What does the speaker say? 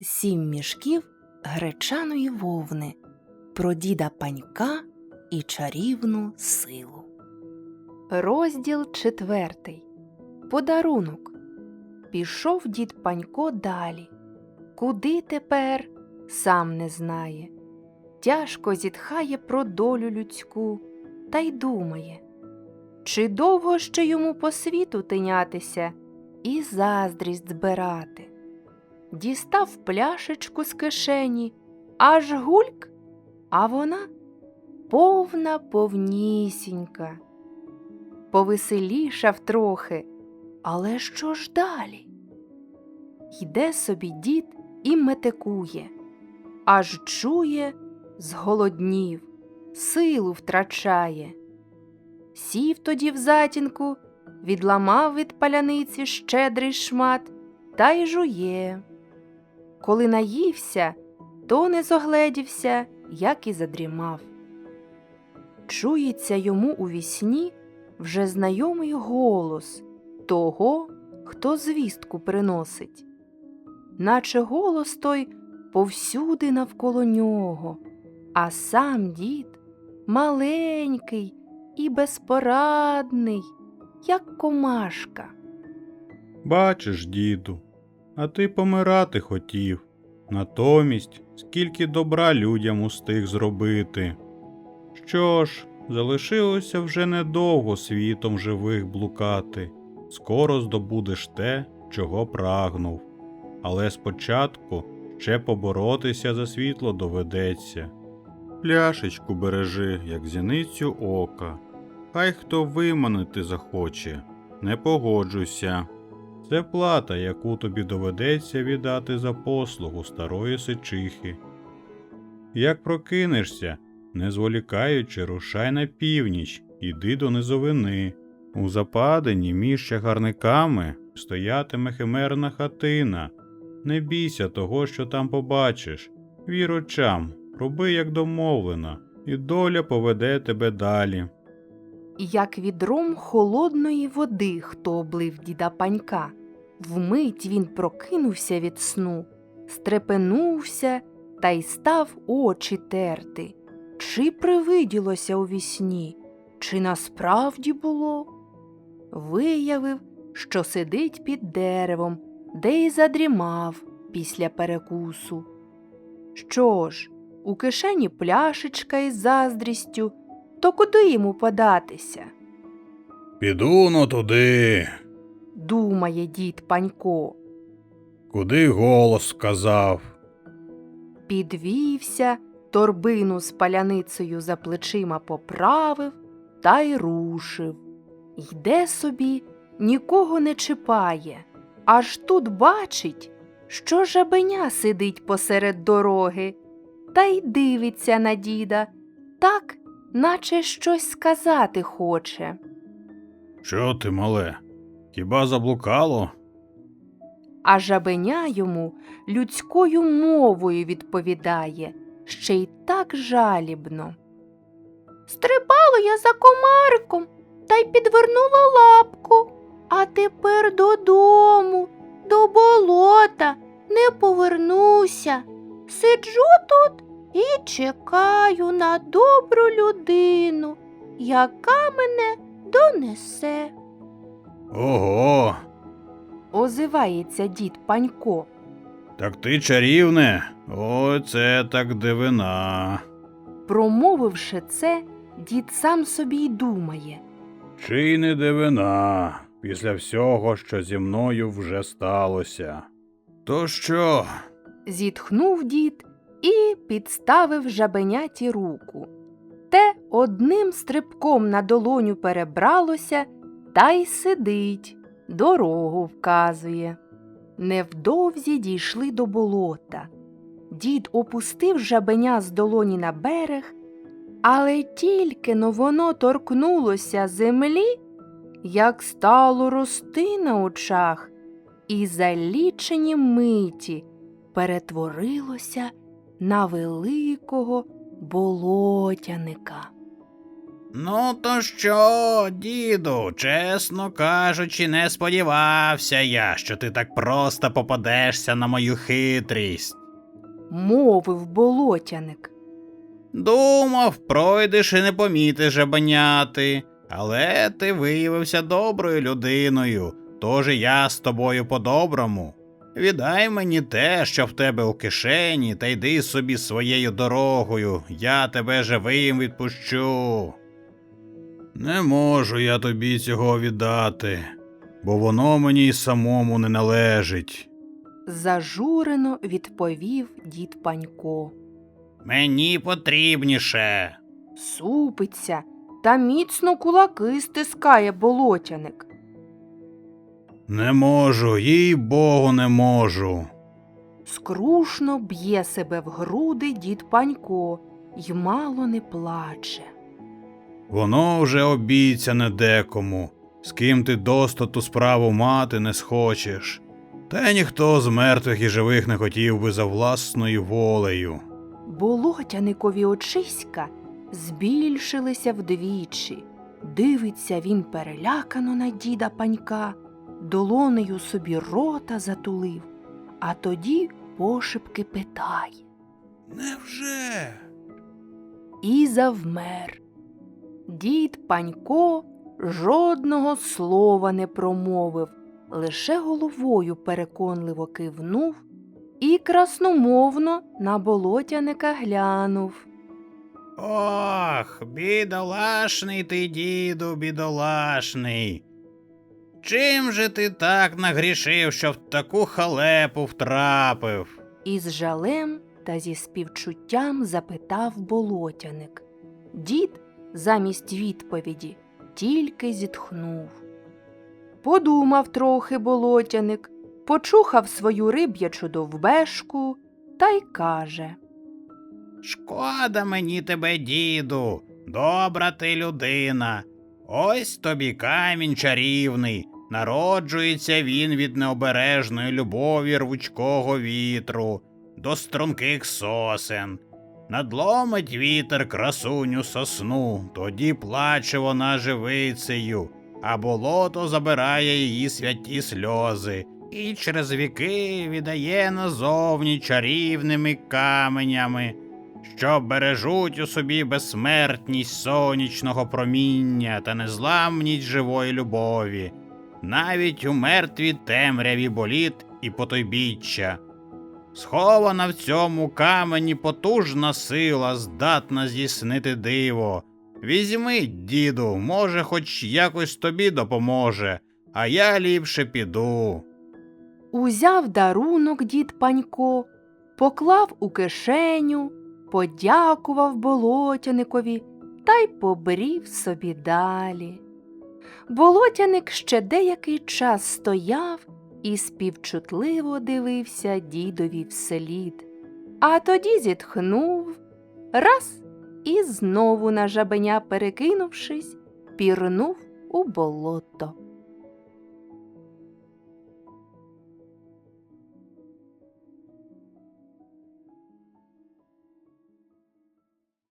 Сім мішків гречаної вовни про діда панька і чарівну силу. Розділ четвертий. Подарунок. Пішов дід панько далі. Куди тепер сам не знає. Тяжко зітхає про долю людську та й думає, чи довго ще йому по світу тинятися і заздрість збирати. Дістав пляшечку з кишені, аж гульк, а вона повна повнісінька. Повеселішав трохи, але що ж далі? Йде собі дід і метикує, аж чує, зголоднів, силу втрачає. Сів тоді в затінку, відламав від паляниці щедрий шмат та й жує. Коли наївся, то не зогледівся, як і задрімав. Чується йому у вісні вже знайомий голос того, хто звістку приносить, наче голос той повсюди навколо нього, а сам дід маленький і безпорадний, як комашка. Бачиш, діду, а ти помирати хотів. Натомість, скільки добра людям устиг зробити. Що ж, залишилося вже недовго світом живих блукати. Скоро здобудеш те, чого прагнув. Але спочатку ще поборотися за світло доведеться. Пляшечку бережи, як зіницю ока. Хай хто виманити захоче, не погоджуйся. Це плата, яку тобі доведеться віддати за послугу старої сичихи. Як прокинешся, не зволікаючи, рушай на північ, іди до низовини. У западині між чагарниками стоятиме химерна хатина. Не бійся того, що там побачиш. Вір очам, роби, як домовлено, і доля поведе тебе далі. Як відром холодної води, хто облив діда панька. Вмить він прокинувся від сну, стрепенувся та й став очі терти. Чи привиділося у вісні, чи насправді було? Виявив, що сидить під деревом, де й задрімав після перекусу. Що ж, у кишені пляшечка із заздрістю, то куди йому податися? Піду но туди, думає дід Панько. куди голос сказав. Підвівся, торбину з паляницею за плечима поправив та й рушив. Йде собі, нікого не чіпає, аж тут бачить, що жабеня сидить посеред дороги, та й дивиться на діда, так, наче щось сказати хоче. Що ти, мале? Хіба заблукало? А жабеня йому людською мовою відповідає, ще й так жалібно. Стрибало я за комариком та й підвернула лапку, а тепер додому, до болота не повернуся. Сиджу тут і чекаю на добру людину, яка мене донесе. Ого, Озивається дід Панько. так ти чарівне? О, це так дивина. Промовивши це, дід сам собі й думає. Чи не дивина після всього, що зі мною вже сталося. То що? Зітхнув дід і підставив жабеняті руку. Те одним стрибком на долоню перебралося та й сидить, дорогу вказує. Невдовзі дійшли до болота. Дід опустив жабеня з долоні на берег, але тільки но воно торкнулося землі, як стало рости на очах, і за лічені миті перетворилося на великого болотяника. Ну, то що, діду, чесно кажучи, не сподівався я, що ти так просто попадешся на мою хитрість. Мовив болотяник. Думав, пройдеш і не помітиш жабеняти, але ти виявився доброю людиною, тож і я з тобою по-доброму. Віддай мені те, що в тебе у кишені, та йди собі своєю дорогою, я тебе живим відпущу. Не можу я тобі цього віддати, бо воно мені й самому не належить. Зажурено відповів дід Панько. Мені потрібніше. Супиться та міцно кулаки стискає болотяник. Не можу, їй богу, не можу. Скрушно б'є себе в груди дід Панько й мало не плаче. Воно вже обіцяне декому, з ким ти достату справу мати не схочеш. Та ніхто з мертвих і живих не хотів би за власною волею. Болотяникові очиська збільшилися вдвічі. Дивиться він перелякано на діда панька, долонею собі рота затулив, а тоді пошепки питає Невже? і завмер. Дід Панько жодного слова не промовив, лише головою переконливо кивнув і красномовно на болотяника глянув. Ох, бідолашний ти, діду, бідолашний. Чим же ти так нагрішив, що в таку халепу втрапив? І з жалем та зі співчуттям запитав болотяник. Дід замість відповіді тільки зітхнув. Подумав трохи болотяник, почухав свою риб'ячу довбешку та й каже Шкода мені тебе, діду, добра ти людина. Ось тобі камінь чарівний. Народжується він від необережної любові рвучкого вітру до струнких сосен. Надломить вітер красуню сосну, тоді плаче вона живицею, а болото забирає її святі сльози, і через віки віддає назовні чарівними каменями що бережуть у собі безсмертність сонячного проміння та незламність живої любові, навіть у мертвій темряві боліт і потойбіччя. Схована в цьому камені потужна сила, здатна здійснити диво. Візьми, діду, може, хоч якось тобі допоможе, а я ліпше піду. Узяв дарунок дід Панько, поклав у кишеню, подякував болотяникові та й побрів собі далі. Болотяник ще деякий час стояв і співчутливо дивився дідові вслід, а тоді зітхнув, раз і знову на жабеня перекинувшись, пірнув у болото.